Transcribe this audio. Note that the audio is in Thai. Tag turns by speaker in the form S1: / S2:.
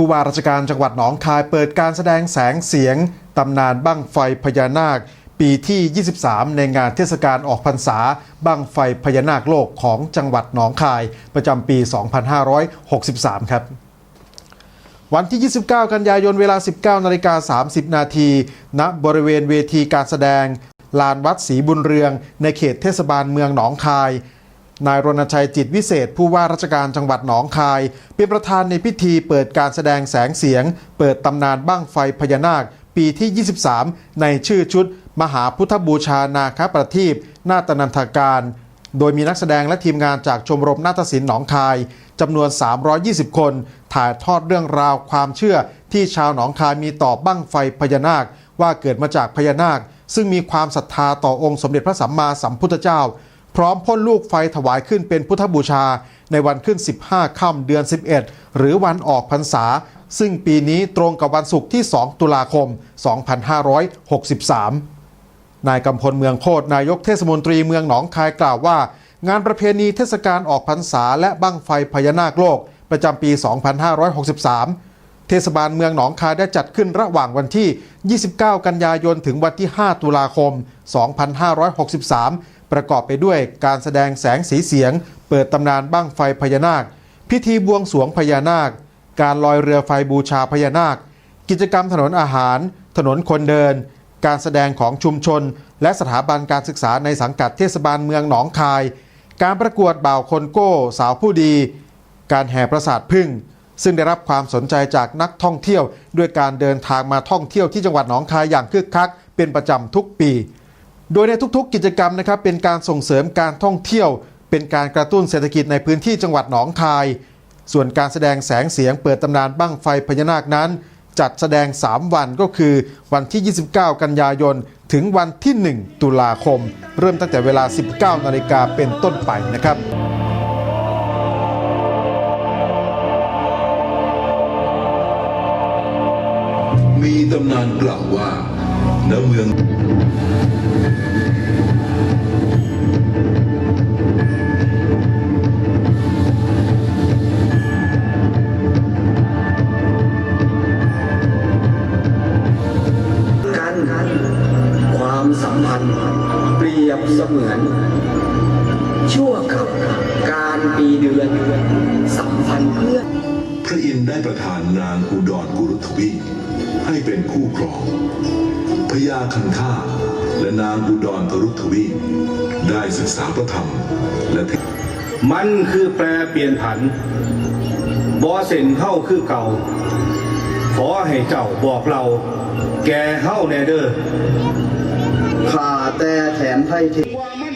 S1: ผู้ว่าราชการจังหวัดหนองคายเปิดการแสดงแสงเสียงตำนานบั้งไฟพญานาค ปีที่ 23 ในงานเทศกาลออกพรรษาบั้งไฟพญานาคโลกของจังหวัดหนองคาย ประจำปี 2563 ครับวันที่ 29 กันยายน เวลา 19นาฬิกา30 นาที ณ บริเวณเวทีการแสดง ลานวัดศรีบุญเรือง ในเขตเทศบาลเมืองหนองคาย นายรณชัยจิตวิเศษ ผู้ว่าราชการจังหวัดหนองคาย เป็นประธานในพิธีเปิดการแสดงแสงเสียง เปิดตำนานบ้างไฟพญานาค ปีที่ 23 ในชื่อชุด มหาพุทธบูชานาคประทีปนาตนันทการ โดยมีนักแสดงและทีมงานจากชมรมนาฏศิลป์หนองคายจำนวน 320 คน ถ่ายทอดเรื่องราวความเชื่อที่ชาวหนองคายมีต่อบั้งไฟพญานาค ว่าเกิดมาจากพญานาค ซึ่งมีความศรัทธาต่อองค์สมเด็จพระสัมมาสัมพุทธเจ้า พร้อมพ่นลูกไฟถวายขึ้นเป็นพุทธบูชา ในวันขึ้น 15 ค่ำเดือน 11 หรือวันออกพรรษา ซึ่งปีนี้ตรงกับวันศุกร์ที่ 2 ตุลาคม 2563 นายกำพลเมืองโคตรนายกเทศมนตรีเมืองหนองคายกล่าวว่า งานประเพณีเทศกาลออกพรรษาและบั้งไฟพญานาคโลก ประจำปี 2563 เทศบาลเมืองหนองคายได้จัดขึ้นระหว่างวันที่ 29 กันยายนถึงวันที่ 5 ตุลาคม 2563 ประกอบไปด้วยการแสดงแสงสีเสียง เปิดตำนานบั้งไฟพญานาค พิธีบวงสรวงพญานาค การลอยเรือไฟบูชาพญานาค กิจกรรมถนนอาหาร ถนนคนเดิน การแสดงของชุมชน และสถาบันการศึกษาในสังกัดเทศบาลเมืองหนองคาย การประกวดบ่าวคนโก้ สาวผู้ดี การแห่ประสาทพึ่ง ซึ่งได้รับความสนใจจากนักท่องเที่ยว ด้วยการเดินทางมาท่องเที่ยวที่จังหวัดหนองคายอย่างคึกคัก เป็นประจำทุกปี โดยในทุกๆ กิจกรรมนะครับเป็นการส่งเสริมการท่องเที่ยว เป็นการกระตุ้นเศรษฐกิจในพื้นที่จังหวัดหนองคาย ส่วนการแสดงแสงเสียงเปิดตำนานบั้งไฟพญานาคนั้น จัดแสดง 3 วันก็คือวันที่ 29 กันยายน ถึงวันที่ 1 ตุลาคม เริ่มตั้งแต่เวลา 19 นาฬิกาเป็นต้นไปนะครับ
S2: มีตำนานกล่าวว่าณเมือง อินทร์ได้ประทานนางอุดรกุรุทวีให้เป็นคู่ครองพญาคันคาและนางอุดรกรุทวีได้ศึกษาพระธรรมและเทศ
S3: มันคือแปรเปลี่ยนผันบอเส้นเฮ้าคือเก่า ขอให้เจ้าบอกเรา แกเฮ้าแนเดอร์
S4: ข่าแต่แถมไทยเท
S3: ว่าไม่